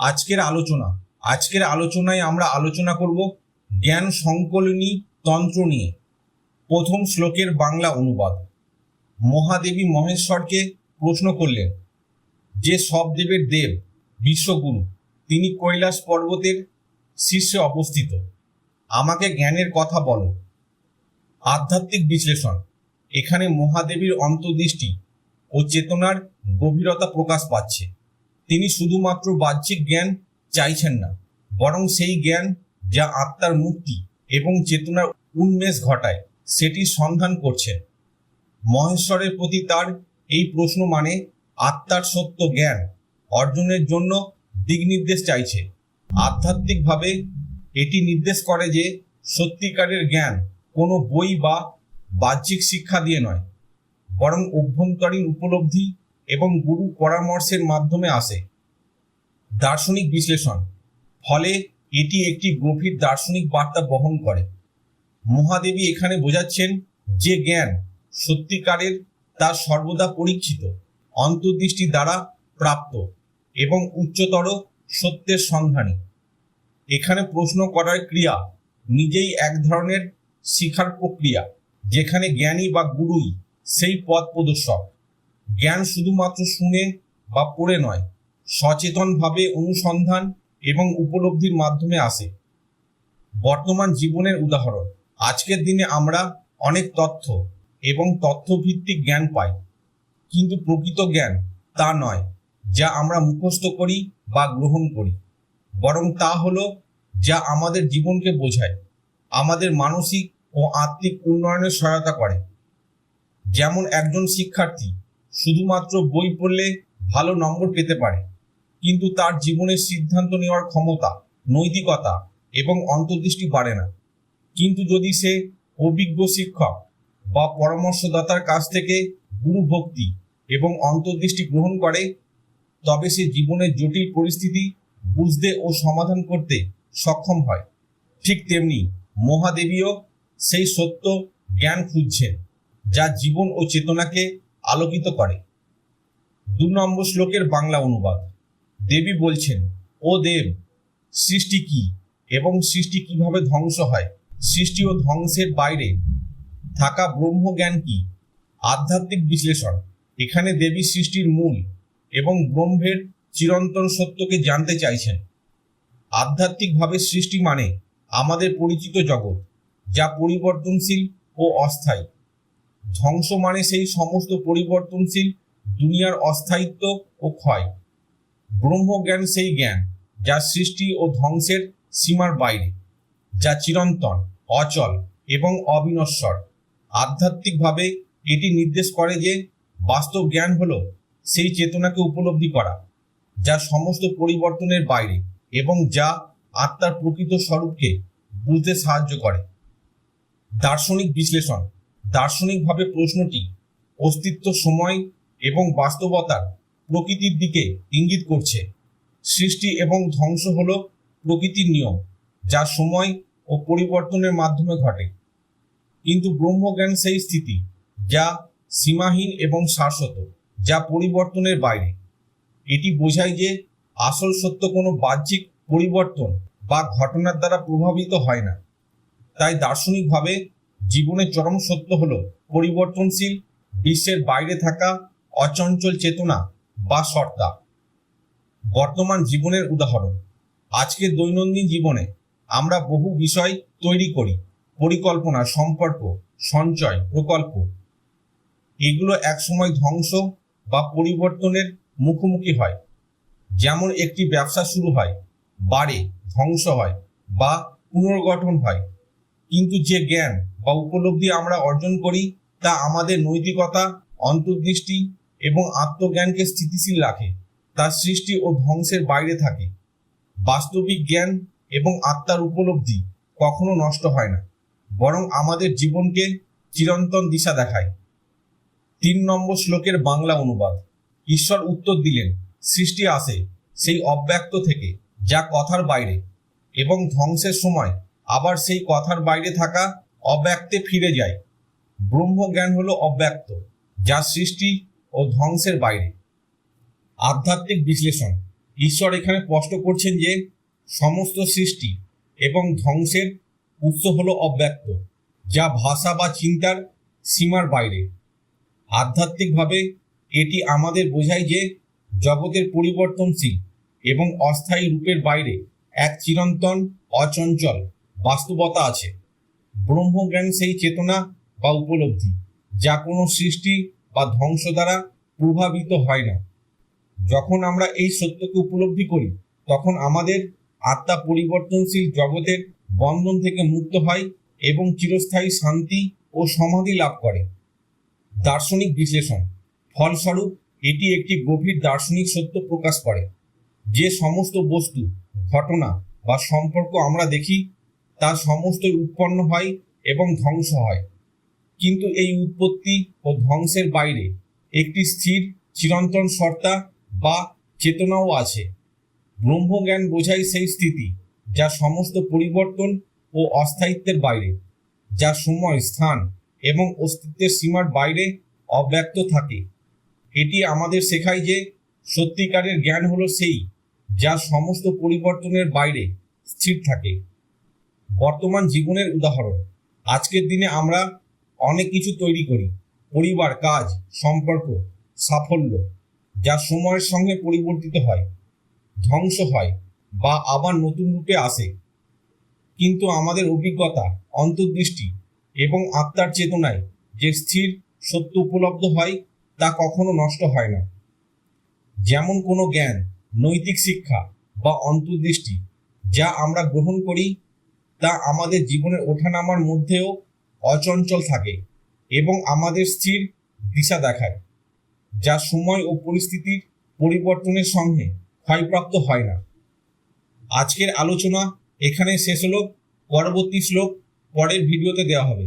আজকের আলোচনা, আজকের আলোচনায় আমরা আলোচনা করব জ্ঞান সংকলনী তন্ত্র নিয়ে। প্রথম শ্লোকের বাংলা অনুবাদ। মহাদেবী মহেশ্বরকে প্রশ্ন করলেন, যে সব দেবের দেব, বিশ্বগুরু, তিনি কৈলাস পর্বতের শীর্ষে অবস্থিত। আমাকে জ্ঞানের কথা বলো। আধ্যাত্মিক বিশ্লেষণ। এখানে মহাদেবীর অন্তর্দৃষ্টি ও চেতনার গভীরতা প্রকাশ পাচ্ছে। তিনি শুধুমাত্র বাহ্যিক জ্ঞান চাইছেন না, বরং সেই জ্ঞান যা আত্মার মুক্তি এবং চেতনার উন্মেষ ঘটায়, সেটি সন্ধান করছেন। মহেশ্বরের প্রতি তার এই প্রশ্ন মানে আত্মার সত্য জ্ঞান অর্জনের জন্য দিক নির্দেশ চাইছে। আধ্যাত্মিকভাবে এটি নির্দেশ করে যে সত্যিকারের জ্ঞান কোনো বই বা বাহ্যিক শিক্ষা দিয়ে নয়, বরং অভ্যন্তরীণ উপলব্ধি এবং গুরু পরামর্শের মাধ্যমে আসে। দার্শনিক বিশ্লেষণ। ফলে এটি একটি গভীর দার্শনিক বার্তা বহন করে। মহাদেবী এখানে বোঝাচ্ছেন যে জ্ঞান সত্যিকারের তা সর্বদা পরীক্ষিত, অন্তর্দৃষ্টি দ্বারা প্রাপ্ত এবং উচ্চতর সত্যের সন্ধানী। এখানে প্রশ্ন করার ক্রিয়া নিজেই এক ধরনের শিখার প্রক্রিয়া, যেখানে জ্ঞানী বা গুরুই সেই পথ প্রদর্শক। জ্ঞান শুধুমাত্র শুনে বা পড়ে নয়, সচেতনভাবে অনুসন্ধান এবং উপলব্ধির মাধ্যমে আসে। বর্তমান জীবনের উদাহরণ, আজকের দিনে আমরা অনেক তথ্য এবং তথ্যভিত্তিক জ্ঞান পাই, কিন্তু প্রকৃত জ্ঞান তা নয় যা আমরা মুখস্থ করি বা গ্রহণ করি, বরং তা হলো যা আমাদের জীবনকে বোঝায়, আমাদের মানসিক ও আত্মিক উন্নয়নে সহায়তা করে। যেমন একজন শিক্ষার্থী শুধুমাত্র বই পড়লে ভালো নম্বর পেতে পারে। কিন্তু তার জীবনের সিদ্ধান্ত নেওয়ার ক্ষমতা, নৈতিকতা এবং অন্তর্দৃষ্টি বাড়ে না। কিন্তু যদি সে অভিজ্ঞ শিক্ষক বা পরামর্শদাতার কাছ থেকে গুরু ভক্তি এবং অন্তর্দৃষ্টি গ্রহণ করে, তবে সে জীবনের জটিল পরিস্থিতি বুঝতে ও সমাধান করতে সক্ষম হয়। ঠিক তেমনি মহাদেবীও সেই সত্য জ্ঞান খুঁজছেন, যা জীবন ও চেতনাকে আলোকিত করে। দু নম্বর শ্লোকের বাংলা অনুবাদ। দেবী বলছেন, ও দেব, সৃষ্টি কি এবং সৃষ্টি কীভাবে ধ্বংস হয়? সৃষ্টি ও ধ্বংসের বাইরে থাকা ব্রহ্মজ্ঞান কি? আধ্যাত্মিক বিশ্লেষণ। এখানে দেবী সৃষ্টির মূল এবং ব্রহ্মের চিরন্তন সত্যকে জানতে চাইছেন। আধ্যাত্মিকভাবে সৃষ্টি মানে আমাদের পরিচিত জগৎ, যা পরিবর্তনশীল ও অস্থায়ী। ধ্বংস মানে সেই সমস্ত পরিবর্তনশীল, দুনিয়ার অস্থায়িত্ব ও ক্ষয়। ব্রহ্মজ্ঞান সেই জ্ঞান, যা সৃষ্টি ও ধ্বংসের সীমার বাইরে, যা চিরন্তন, অচল এবং অবিনশ্বর। আধ্যাত্মিকভাবে এটি নির্দেশ করে যে বাস্তব জ্ঞান হলো সেই চেতনাকে উপলব্ধি করা, যা সমস্ত পরিবর্তনের বাইরে এবং যা আত্মার প্রকৃত স্বরূপকে বুঝতে সাহায্য করে। দার্শনিক বিশ্লেষণ দার্শনিকভাবে প্রশ্নটি অস্তিত্ব, সময় এবং বাস্তবতার প্রকৃতির দিকে ইঙ্গিত করছে। সৃষ্টি এবং ধ্বংস হলো প্রকৃতির নিয়ম, যা সময় ও পরিবর্তনের মাধ্যমে ঘটে। কিন্তু ব্রহ্মজ্ঞান সেই স্থিতি, যা সীমাহীন এবং শাশ্বত, যা পরিবর্তনের বাইরে। এটি বোঝায় যে আসল সত্য কোনো বাহ্যিক পরিবর্তন বা ঘটনার দ্বারা প্রভাবিত হয় না। তাই দার্শনিকভাবে জীবনের চরম সত্য হলো পরিবর্তনশীল, বিশ্বের বাইরে থাকা, অচঞ্চল চেতনা বা সত্তা বর্তমান জীবনের উদাহরণ, আজকের দৈনন্দিন জীবনে আমরা বহু বিষয় তৈরি করি, পরিকল্পনা, সম্পর্ক, সঞ্চয়, প্রকল্প। এগুলো একসময় ধ্বংস বা পরিবর্তনের মুখোমুখি হয়। যেমন একটি ব্যবসা শুরু হয়, বাড়ে, ধ্বংস হয় বা পুনর্গঠন হয়। কিন্তু যে জ্ঞান বা উপলব্ধি আমরা অর্জন করি, তা আমাদের নৈতিকতা, অন্তর্দৃষ্টি এবং আত্মজ্ঞানকে স্থিতিশীল রাখে, তা সৃষ্টি ও ধ্বংসের বাইরে থাকে। বাস্তবিক জ্ঞান এবং আত্মার উপলব্ধি কখনো নষ্ট হয় না, বরং আমাদের জীবনকে চিরন্তন দিশা দেখায়। তিন নম্বর শ্লোকের বাংলা অনুবাদ। ঈশ্বর উত্তর দিলেন, সৃষ্টি আসে সেই অব্যক্ত থেকে, যা কথার বাইরে এবং ধ্বংসের সময় আবার সেই কথার বাইরে থাকা অব্যক্তে ফিরে যায়। ব্রহ্মজ্ঞান হলো অব্যক্ত, যা সৃষ্টি ও ধ্বংসের বাইরে। আধ্যাত্মিক বিশ্লেষণ, ঈশ্বর এখানে স্পষ্ট করছেন যে সমস্ত সৃষ্টি এবং ধ্বংসের উৎস হলো অব্যক্ত, যা ভাষা বা চিন্তার সীমার বাইরে। আধ্যাত্মিকভাবে এটি আমাদের বোঝায় যে জগতের পরিবর্তনশীল এবং অস্থায়ী রূপের বাইরে এক চিরন্তন, অচঞ্চল বাস্তবতা আছে। ব্রহ্মজ্ঞান সেই চেতনা বা উপলব্ধি, যা কোনো সৃষ্টি বা ধ্বংস দ্বারা প্রভাবিত হয় না। যখন আমরা এই সত্যকে উপলব্ধি করি, তখন আমাদের আত্মা পরিবর্তনশীল জগতের বন্ধন থেকে মুক্ত হয় এবং চিরস্থায়ী শান্তি ও সমাধি লাভ করে। দার্শনিক বিশ্লেষণ, ফলস্বরূপ এটি একটি গভীর দার্শনিক সত্য প্রকাশ করে। যে সমস্ত বস্তু, ঘটনা বা সম্পর্ক আমরা দেখি তা সমস্তই উৎপন্ন হয় এবং ধ্বংস হয়। কিন্তু এই উৎপত্তি ও ধ্বংসের বাইরে একটি স্থির, চিরন্তন সত্তা বা চেতনাও আছে। ব্রহ্মজ্ঞান বোঝায় সেই স্থিতি, যা সমস্ত পরিবর্তন ও অস্থায়িত্বের বাইরে, যা সময়, স্থান এবং অস্তিত্বের সীমার বাইরে অব্যক্ত থাকে। এটি আমাদের শেখায় যে সত্যিকারের জ্ঞান হলো সেই, যা সমস্ত পরিবর্তনের বাইরে স্থির থাকে। বর্তমান জীবনের উদাহরণ। আজকের দিনে আমরা অনেক কিছু তৈরি করি। পরিবার, কাজ, সম্পর্ক, সাফল্য, যা সময়ের সঙ্গে পরিবর্তিত হয়, ধ্বংস হয় বা আবার নতুন রূপে আসে। কিন্তু আমাদের অভিজ্ঞতা, অন্তর্দৃষ্টি এবং আত্মার চেতনায় যে স্থির সত্য উপলব্ধ হয়, তা কখনো নষ্ট হয় না। যেমন কোনো জ্ঞান, নৈতিক শিক্ষা বা অন্তর্দৃষ্টি যা আমরা গ্রহণ করি তা আমাদের জীবনের ওঠানামার মধ্যেও অচঞ্চল থাকে এবং আমাদের স্থির দিশা দেখায়, যা সময় ও পরিস্থিতির পরিবর্তনের সঙ্গে ক্ষয়প্রাপ্ত হয় না। আজকের আলোচনা এখানে শেষ হলো। পরবর্তী শ্লোক পরের ভিডিওতে দেওয়া হবে।